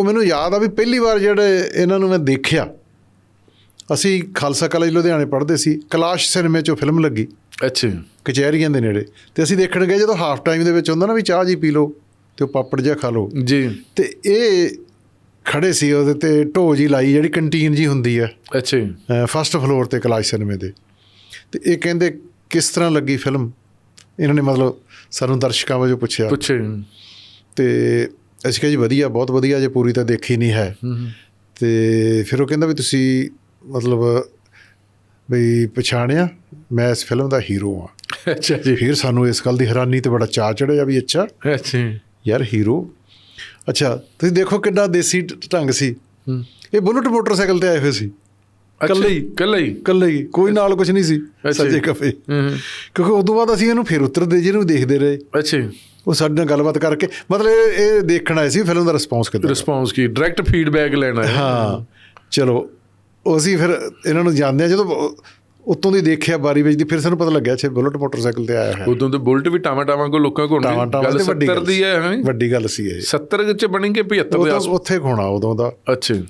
ਉਹ ਮੈਨੂੰ ਯਾਦ ਆ ਵੀ ਪਹਿਲੀ ਵਾਰ ਜਿਹੜੇ ਇਹਨਾਂ ਨੂੰ ਮੈਂ ਦੇਖਿਆ ਅਸੀਂ ਖਾਲਸਾ ਕਾਲਜ ਲੁਧਿਆਣੇ ਪੜ੍ਹਦੇ ਸੀ ਕਲਾਸ਼ ਸਿਨੇਮੇ 'ਚੋਂ ਫਿਲਮ ਲੱਗੀ। ਅੱਛਾ। ਕਚਹਿਰੀਆਂ ਦੇ ਨੇੜੇ। ਤੇ ਅਸੀਂ ਦੇਖਣ ਗਏ ਜਦੋਂ ਹਾਫ ਟਾਈਮ ਦੇ ਵਿੱਚ ਹੁੰਦਾ ਨਾ ਵੀ ਚਾਹ ਜੀ ਪੀ ਲਓ ਤੇ ਉਹ ਪਾਪੜ ਜਿਹਾ ਖਾ ਲਓ। ਜੀ। ਤੇ ਇਹ ਖੜੇ ਸੀ ਉਹਦੇ ਤੇ ਢੋ ਜੀ ਲਾਈ ਜਿਹੜੀ ਕੰਟੀਨ ਜੀ ਹੁੰਦੀ ਆ। ਅੱਛਾ। ਫਸਟ ਫਲੋਰ ਤੇ ਕਲਾਸ਼ ਸਿਨੇਮੇ ਦੇ। ਤੇ ਇਹ ਕਹਿੰਦੇ ਕਿਸ ਤਰ੍ਹਾਂ ਲੱਗੀ ਫਿਲਮ ਇਹਨਾਂ ਨੇ ਮਤਲਬ ਸਾਨੂੰ ਦਰਸ਼ਕਾਂ ਵਜੋਂ ਪੁੱਛਿਆ। ਪੁੱਛੇ। ਤੇ ਅਸੀਂ ਕਿਹਾ ਜੀ ਵਧੀਆ ਬਹੁਤ ਵਧੀਆ ਜੇ ਪੂਰੀ ਤਾਂ ਦੇਖੀ ਨਹੀਂ ਹੈ। ਤੇ ਫਿਰ ਉਹ ਕਹਿੰਦਾ ਵੀ ਤੁਸੀਂ ਮਤਲਬ ਵੀ ਪਛਾਣਿਆ ਮੈਂ ਇਸ ਫਿਲਮ ਦਾ ਹੀਰੋ ਆ ਅੱਛਾ ਜੀ। ਫਿਰ ਸਾਨੂੰ ਇਸ ਗੱਲ ਦੀ ਹੈਰਾਨੀ ਤੇ ਬੜਾ ਚਾਅ ਚੜਿਆ ਵੀ ਅੱਛਾ। ਅੱਛਾ ਯਾਰ ਹੀਰੋ। ਅੱਛਾ ਤੁਸੀਂ ਦੇਖੋ ਕਿੰਨਾ ਦੇਸੀ ਢੰਗ ਸੀ। ਇਹ ਬੁਲਟ ਮੋਟਰਸਾਈਕਲ ਤੇ ਆਏ ਹੋਏ ਸੀ। ਇਕੱਲੇ ਹੀ? ਕੱਲੇ ਹੀ? ਇਕੱਲੇ ਹੀ। ਕੋਈ ਨਾਲ ਕੁਝ ਨਹੀਂ ਸੀ। ਸੱਜੇ ਕਫੇ। ਹੂੰ ਕਿਉਂਕਿ ਉਦੋਂ ਬਾਅਦ ਅਸੀਂ ਇਹਨੂੰ ਫਿਰ ਉਤਰਦੇ ਜਿਹਨੂੰ ਦੇਖਦੇ ਰਹੇ। ਅੱਛਾ ਉਹ ਸਾਡੇ ਨਾਲ ਗੱਲਬਾਤ ਕਰਕੇ ਮਤਲਬ ਇਹ ਦੇਖਣ ਆਏ ਸੀ ਫਿਲਮ ਦਾ ਰਿਸਪੌਂਸ ਕਿੱਦਾਂ। ਰਿਸਪੌਂਸ ਕੀ? ਡਾਇਰੈਕਟ ਫੀਡਬੈਕ ਲੈਣਾ ਹੈ ਹਾਂ। ਚਲੋ ਅਸੀਂ ਫਿਰ ਇਹਨਾਂ ਨੂੰ ਜਾਣਦੇ ਆ ਜਦੋਂ ਉੱਤੋਂ ਦੀ ਦੇਖਿਆ ਬਾਰੀ ਵਿੱਚ ਦੀ ਫਿਰ ਸਾਨੂੰ ਪਤਾ ਲੱਗਿਆ ਅੱਛਾ ਬੁਲਟ ਮੋਟਰਸਾਈਕਲ ਤੇ ਆਇਆ ਹੈ। ਉਦੋਂ ਤੇ ਬੁਲਟ ਵੀ ਟਾਵਾਂ ਟਾਵਾਂ ਕੋ ਲੋਕਾਂ ਕੋਲ ਗੱਲ ਤੇ ਵੱਡੀ 70 ਗੱਲ ਦੀ ਹੈ ਹਾਂ? ਵੱਡੀ ਗੱਲ ਸੀ ਇਹ। 70 ਚ ਬਣੀ ਕਿ 75 ਦੇ ਆਸ ਉੱਥੇ ਖੋਣਾ ਉਦੋਂ ਦਾ। ਅੱਛਾ